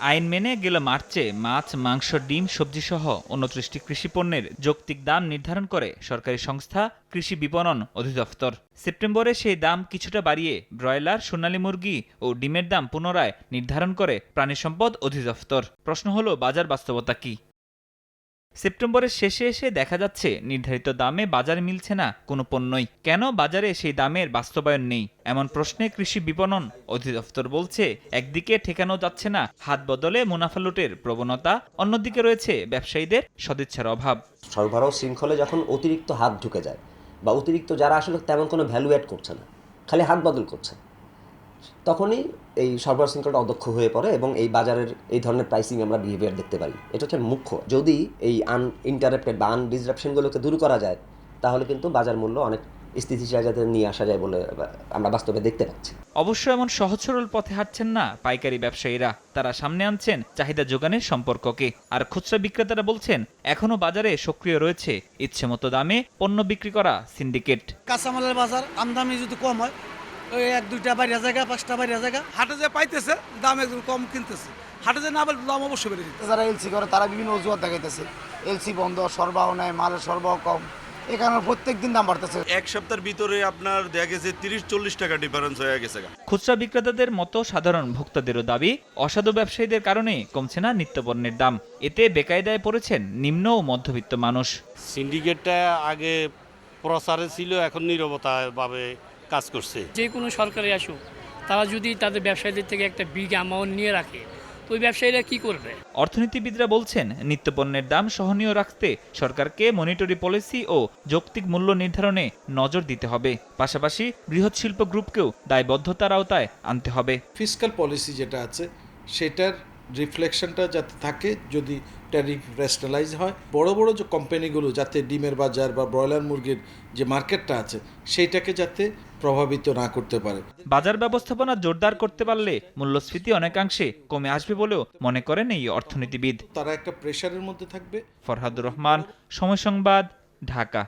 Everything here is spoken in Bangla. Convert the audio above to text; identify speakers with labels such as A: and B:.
A: আইন মেনে গেল মার্চে মাছ, মাংস, ডিম সবজি সহ উনত্রিশটি কৃষি পণ্যের যৌক্তিক দাম নির্ধারণ করে সরকারি সংস্থা কৃষি বিপণন অধিদপ্তর। সেপ্টেম্বরে সেই দাম কিছুটা বাড়িয়ে ব্রয়লার, সোনালী মুরগি ও ডিমের দাম পুনরায় নির্ধারণ করে প্রাণী সম্পদ অধিদপ্তর। প্রশ্ন হলো, বাজার বাস্তবতা কি? সেপ্টেম্বরের শেষে এসে দেখা যাচ্ছে, নির্ধারিত দামে বাজারে মিলছে না কোনো পণ্যই। কেন বাজারে সেই দামের বাস্তবায়ন নেই? এমন প্রশ্নে কৃষি বিপণন অধিদপ্তর বলছে, একদিকে ঠেকানো যাচ্ছে না, হাত বদলে মুনাফা লুটের প্রবণতা, অন্যদিকে রয়েছে ব্যবসায়ীদের সদিচ্ছার অভাব।
B: সরবরাহ শৃঙ্খলে যখন অতিরিক্ত হাত ঢুকে যায়, বা অতিরিক্ত যারা আসলে তেমন কোনো ভ্যালু অ্যাড করছে না, খালি হাত বদল করছে। তখনই এই সরবরাহ শৃঙ্খলটা অদক্ষ হয়ে পড়ে এবং এই বাজারের এই ধরনের প্রাইসিং আমরা বিহেভিয়ার দেখতে পারি। এটা হচ্ছে মুখ্য। যদি এই আন ইন্টারাপ্টেড বা আনডিসরাপশনগুলোকে দূর করা যায় তাহলে কিন্তু বাজার মূল্য অনেক স্থিতিশীল যাতে নিয়ে আসা যায় বলে আমরা বাস্তবে দেখতে পাচ্ছি।
A: অবশ্য এমন সহজ সরল পথে হাঁটছেন না পাইকারি ব্যবসায়ীরা। তারা সামনে আনছেন চাহিদা যোগানের সম্পর্ককে। আর খুচরা বিক্রেতারা বলছেন এখনও বাজারে সক্রিয় রয়েছে। ইচ্ছে মতো দামে পণ্য বিক্রি করা সিন্ডিকেট।
C: কাঁচামালের বাজার আমদানি যদি কম হয় ওই এক দুইটা বাইরে জায়গা পাঁচটা বাইরে জায়গা।
D: হাটে যে পাইতেছে দাম একদম কম কিনতেছে। হাটে যে না পেলে দাম অবশ্যই বেড়ে যেতে।
E: যারা এলসি করে তারা বিভিন্ন অজুহাত দেখাইতেছে। এলসি বন্ধ সরবরাহ নেই মালের সরবরাহ কম। এই কারণে প্রত্যেক দিন দাম বাড়তেছে।
F: এক সপ্তাহের ভিতরে আপনার দেখা গেছে তিরিশ চল্লিশ টাকা ডিফারেন্স হয়ে গেছে
A: খুচরা বিক্রেতাদের মতো সাধারণ ভোক্তাদেরও দাবি অসাধু ব্যবসায়ীদের কারণে কমছে না নিত্যপণ্যের দাম। এতে বেকায়দায় পড়েছেন নিম্ন ও মধ্যবিত্ত মানুষ।
G: সিন্ডিকেটটা আগে প্রচারে ছিল এখন নীরবতাভাবে কাজ করছে।
H: যে কোনো সরকারে আসুক তারা যদি তাদের ব্যবসায়ীদের থেকে একটা বিগ অ্যামাউন্ট নিয়ে রাখে তো ওই ব্যবসায়ীরা কি করবে?
A: অর্থনীতিবিদরা বলছেন নিত্যপণ্যের দাম সহনীয় রাখতে সরকারকে মনিটরি পলিসি ও যৌক্তিক মূল্য নির্ধারণে নজর দিতে হবে। পাশাপাশি বৃহৎ শিল্প গ্রুপকেও দায়বদ্ধতার আওতায় আনতে হবে।
I: ফিসক্যাল পলিসি যেটা আছে সেটার রিফ্লেকশনটা যাতে থাকে যদি ট্যারিফ রেস্টালাইজ হয় বড় বড় যে কোম্পানিগুলো যাতে ডিমের বাজার বা ব্রয়লার মুরগির যে মার্কেটটা আছে সেইটাকে যাতে প্রভাবিত না করতে পারে।
A: বাজার ব্যবস্থাপনা জোরদার করতে পারলে মূল্যস্ফীতি অনেকাংশে কমে আসবে বলেও মনে করেন এই অর্থনীতিবিদ।
I: তারা একটা প্রেশারের মধ্যে থাকবে।
A: ফরহাদুর রহমান সময় সংবাদ ঢাকা।